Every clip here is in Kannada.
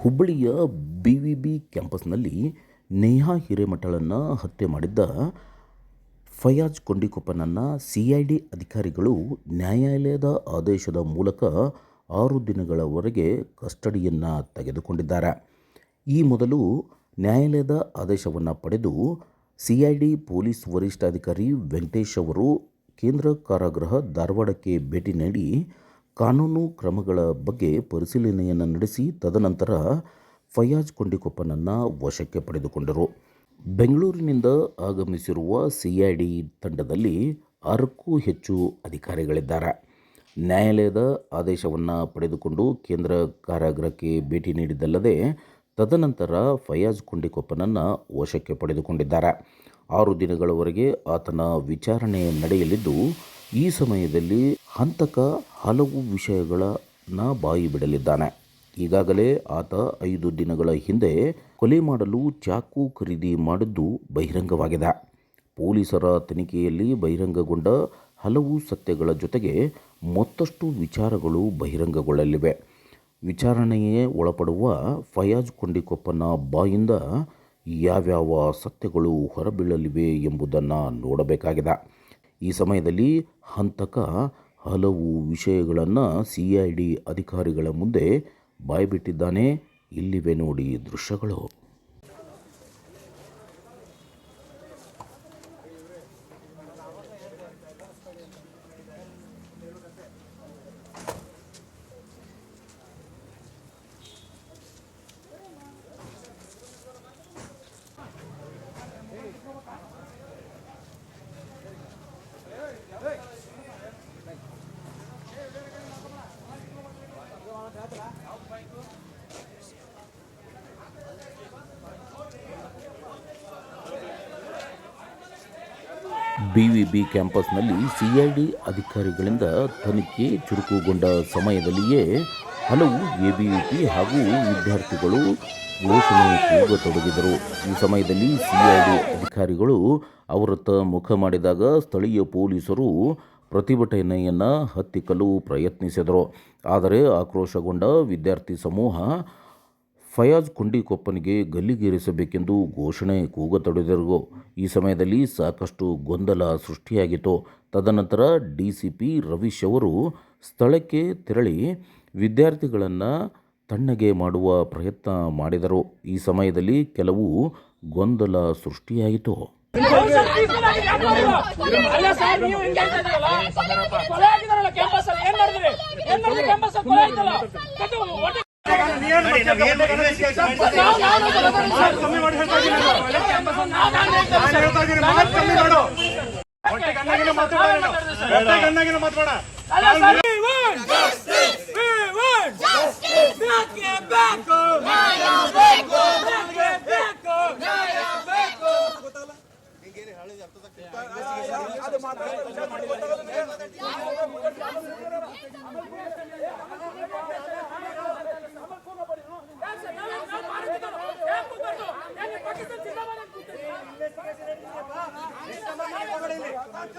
ಹುಬ್ಬಳ್ಳಿಯ ಬಿ ವಿ ಬಿ ಕ್ಯಾಂಪಸ್ನಲ್ಲಿ ನೇಹಾ ಹಿರೇಮಠಳನ್ನು ಹತ್ಯೆ ಮಾಡಿದ್ದ ಫಯಾಜ್ ಕೊಂಡಿಕೊಪ್ಪನನ್ನು ಸಿ ಐ ಡಿ ಅಧಿಕಾರಿಗಳು ನ್ಯಾಯಾಲಯದ ಆದೇಶದ ಮೂಲಕ ಆರು ದಿನಗಳವರೆಗೆ ಕಸ್ಟಡಿಯನ್ನು ತೆಗೆದುಕೊಂಡಿದ್ದಾರೆ. ಈ ಮೊದಲು ನ್ಯಾಯಾಲಯದ ಆದೇಶವನ್ನು ಪಡೆದು ಸಿ ಐ ಡಿ ಪೊಲೀಸ್ ವರಿಷ್ಠಾಧಿಕಾರಿ ವೆಂಕಟೇಶ್ ಅವರು ಕೇಂದ್ರ ಕಾರಾಗೃಹ ಧಾರವಾಡಕ್ಕೆ ಭೇಟಿ ನೀಡಿ ಕಾನೂನು ಕ್ರಮಗಳ ಬಗ್ಗೆ ಪರಿಶೀಲನೆಯನ್ನು ನಡೆಸಿ ತದನಂತರ ಫಯಾಜ್ ಕೊಂಡಿಕೊಪ್ಪನನ್ನು ವಶಕ್ಕೆ ಪಡೆದುಕೊಂಡರು. ಬೆಂಗಳೂರಿನಿಂದ ಆಗಮಿಸಿರುವ ಸಿಐಡಿ ತಂಡದಲ್ಲಿ ಆರಕ್ಕೂ ಹೆಚ್ಚು ಅಧಿಕಾರಿಗಳಿದ್ದಾರೆ. ನ್ಯಾಯಾಲಯದ ಆದೇಶವನ್ನು ಪಡೆದುಕೊಂಡು ಕೇಂದ್ರ ಕಾರಾಗೃಹಕ್ಕೆ ಭೇಟಿ ನೀಡಿದ್ದಲ್ಲದೆ ತದನಂತರ ಫಯಾಜ್ ಕೊಂಡಿಕೊಪ್ಪನನ್ನು ವಶಕ್ಕೆ ಪಡೆದುಕೊಂಡಿದ್ದಾರೆ. ಆರು ದಿನಗಳವರೆಗೆ ಆತನ ವಿಚಾರಣೆ ನಡೆಯಲಿದ್ದು ಈ ಸಮಯದಲ್ಲಿ ಹಂತಕ ಹಲವು ವಿಷಯಗಳನ್ನು ಬಾಯಿ ಬಿಡಲಿದ್ದಾನೆ. ಈಗಾಗಲೇ ಆತ ಐದು ದಿನಗಳ ಹಿಂದೆ ಕೊಲೆ ಮಾಡಲು ಚಾಕು ಖರೀದಿ ಮಾಡಿದ್ದು ಬಹಿರಂಗವಾಗಿದೆ. ಪೊಲೀಸರ ತನಿಖೆಯಲ್ಲಿ ಬಹಿರಂಗಗೊಂಡ ಹಲವು ಸತ್ಯಗಳ ಜೊತೆಗೆ ಮತ್ತಷ್ಟು ವಿಚಾರಗಳು ಬಹಿರಂಗಗೊಳ್ಳಲಿವೆ. ವಿಚಾರಣೆಯೇ ಒಳಪಡುವ ಫಯಾಜ್ ಕೊಂಡಿಕೊಪ್ಪನ ಬಾಯಿಂದ ಯಾವ್ಯಾವ ಸತ್ಯಗಳು ಹೊರಬೀಳಲಿವೆ ಎಂಬುದನ್ನು ನೋಡಬೇಕಾಗಿದೆ. ಈ ಸಮಯದಲ್ಲಿ ಹಂತಕ ಹಲವು ವಿಷಯಗಳನ್ನು ಸಿ ಐ ಡಿ ಅಧಿಕಾರಿಗಳ ಮುಂದೆ ಬಾಯ್ಬಿಟ್ಟಿದ್ದಾನೆ. ಇಲ್ಲಿವೆ ನೋಡಿ ದೃಶ್ಯಗಳು. ಬಿ ವಿ ಬಿ ಕ್ಯಾಂಪಸ್ನಲ್ಲಿ ಸಿಐಡಿ ಅಧಿಕಾರಿಗಳಿಂದ ತನಿಖೆ ಚುರುಕುಗೊಂಡ ಸಮಯದಲ್ಲಿಯೇ ಹಲವು ಎ ಬಿ ವಿ ಪಿ ಹಾಗೂ ವಿದ್ಯಾರ್ಥಿಗಳು ಘೋಷಣೆ ಕೂಗತೊಡಗಿದರು. ಈ ಸಮಯದಲ್ಲಿ ಸಿಐಡಿ ಅಧಿಕಾರಿಗಳು ಅವರತ್ತ ಮುಖ ಮಾಡಿದಾಗ ಸ್ಥಳೀಯ ಪೊಲೀಸರು ಪ್ರತಿಭಟನೆಯನ್ನು ಹತ್ತಿಕ್ಕಲು ಪ್ರಯತ್ನಿಸಿದರು. ಆದರೆ ಆಕ್ರೋಶಗೊಂಡ ವಿದ್ಯಾರ್ಥಿ ಸಮೂಹ ಫಯಾಜ್ ಕುಂಡಿಕೊಪ್ಪನಿಗೆ ಗಲ್ಲಿಗೇರಿಸಬೇಕೆಂದು ಘೋಷಣೆ ಕೂಗತೊಡಗಿದರು ಈ ಸಮಯದಲ್ಲಿ ಸಾಕಷ್ಟು ಗೊಂದಲ ಸೃಷ್ಟಿಯಾಗಿತ್ತು. ತದನಂತರ ಡಿ ಸಿ ಪಿ ರವೀಶ್ ಅವರು ಸ್ಥಳಕ್ಕೆ ತೆರಳಿ ವಿದ್ಯಾರ್ಥಿಗಳನ್ನು ತಣ್ಣಗೆ ಮಾಡುವ ಪ್ರಯತ್ನ ಮಾಡಿದರು. ಈ ಸಮಯದಲ್ಲಿ ಕೆಲವು ಗೊಂದಲ ಸೃಷ್ಟಿಯಾಯಿತು. ಅಲ್ಲ ಸರ್ ನೀವು ಹಿಂಗೆ ಹೇಳ್ತಿದ್ದೀರಲ್ಲ ಕೊಲೆ ಆಗಿದಾರಲ್ಲ ಕ್ಯಾಂಪಸ್ ಅಲ್ಲಿ ಏನ್ ಮಾಡಿದ್ರಿ ಏನ್ ಮಾಡಿದ್ರಿ ಕ್ಯಾಂಪಸ್ ಅಲ್ಲಿ ಕೊಲೆ ಆಗಿದ್ದಲ್ಲ ಕಟ್ಟು ಹೊಟ್ಟೆ- ನಾವು- ನಾವು ಬರೋದು ಸರ್. ನಾವು- ನಾನು ಹೇಳ್ತೀನಿ ಸರ್. ಅಲ್ಲ sir, we win! We win! ಬೇಕೇ ಬೇಕು! ಬೇಕೇ ಬೇಕು!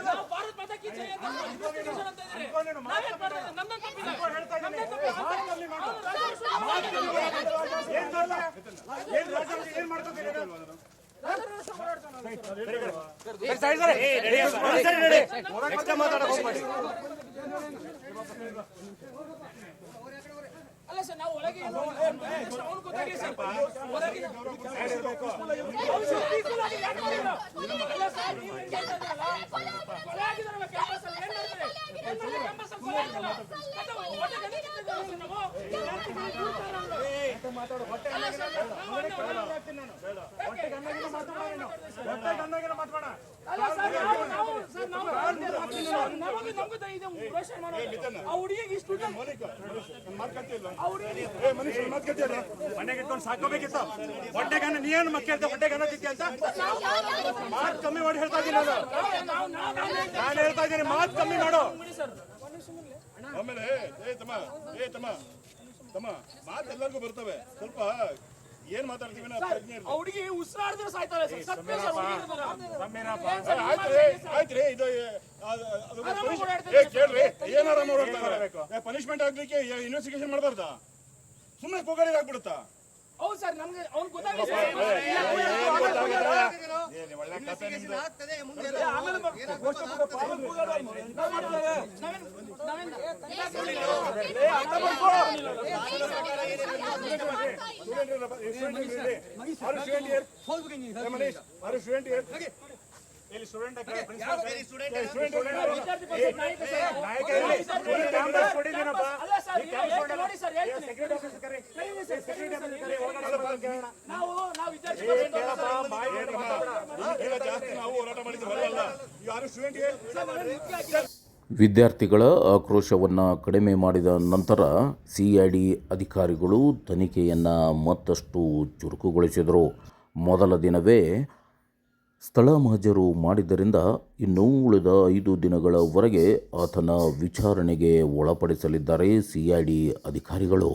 ನಾವು ಭಾರತ್ ಮಾತಾ ಕಿ ಜೈ ಅಂತ investigation ಅಂತ ಇದ್ದೀರಿ. ನಾವೇನ್ ಮಾಡ್ತಾ ಇದ್ದೀವಿ? ನಮ್ದೇನ್ ತಪ್ಪಿದೆ? ನಮ್ದೇನ್ ತಪ್ಪಿದೆ? ಅವ್ರು ರಾಜಕೀಯ ಅಲ್ಲ ಸರ್ ನಾವು ಒಳಗೆ ಏನು-. ಒಳಗೆ- ಇಷ್ಟು ದುಡ್ಡು- ಆ ಹುಡುಗಿಗೆ ಮನೆಗೆ ಇಟ್ಕೊಂಡು ಸಾಕೋಬೇಕಿತ್ತು ಹೊಟ್ಟೆಗನ್ನ ನೀನು ಮಕ್ಕಳ ಹೊಟ್ಟೆಗನ್ನ ತಿಂತಿ ಅಂತ ಮಾತು ಕಮ್ಮಿ ಮಾಡಿ ಹೇಳ್ತಾ ಇದ್ದೀನಿ ನಾನು ಹೇಳ್ತಾ ಇದ್ದೀನಿ ಮಾತು ಕಮ್ಮಿ ಮಾಡು. ಆಮೇಲೆ ಏ ತಮ್ಮ ಏ ತಮ್ಮ ತಮ್ಮ ಮಾತು ಎಲ್ಲರಿಗೂ ಬರ್ತವೆ. ಸ್ವಲ್ಪ ಏನ್ ಮಾತಾಡ್ತೀವಿ ನಾವು ಪ್ರಜ್ಞೆ ಇರ್ಲಿ. ಆ ಹುಡುಗಿ ಉಸಿರಾಡಿದ್ರೆ ಸಾಯ್ತಾರೆ ಸರ್. ಸತ್ಯ ಇದು ಏ, ಅದು- ಅದು ಆರಾಮಾಗಿ ಪನಿಷ್- ಓಡಾಡ್ತಿದ್ದಾರೆ ಏ ಕೇಳ್ರಿ ಏನಾರ ನೋಡ್ತಾರೆ ಪನಿಷ್ಮೆಂಟ್ ಆಗ್ಲಿಕ್ಕೆ ಇನ್ವೆಸ್ಟಿಗೇಷನ್ ಮಾಡಬಾರ್ದಾ? ಸುಮ್ಮನೆ ಕೂಗಾಡಿ ಆಗ್ಬಿಡುತ್ತಾ? ಹೌದು ಸರ್ ನಮ್ಗೆ ಅವ್ನು ಗೊತ್ತಾಗಲಿ ಇಲ್ಲಿ ಸ್ಟೂಡೆಂಟ್ ವಿದ್ಯಾರ್ಥಿಗಳ ಆಕ್ರೋಶವನ್ನು ಕಡಿಮೆ ಮಾಡಿದ ನಂತರ ಸಿಐಡಿ ಅಧಿಕಾರಿಗಳು ತನಿಖೆಯನ್ನು ಮತ್ತಷ್ಟು ಚುರುಕುಗೊಳಿಸಿದರು. ಮೊದಲ ದಿನವೇ ಸ್ಥಳ ಮಹಜರು ಮಾಡಿದ್ದರಿಂದ ಇನ್ನೂ ಉಳಿದ ಐದು ದಿನಗಳವರೆಗೆ ಆತನ ವಿಚಾರಣೆಗೆ ಒಳಪಡಿಸಲಿದ್ದಾರೆ ಸಿಐಡಿ ಅಧಿಕಾರಿಗಳು.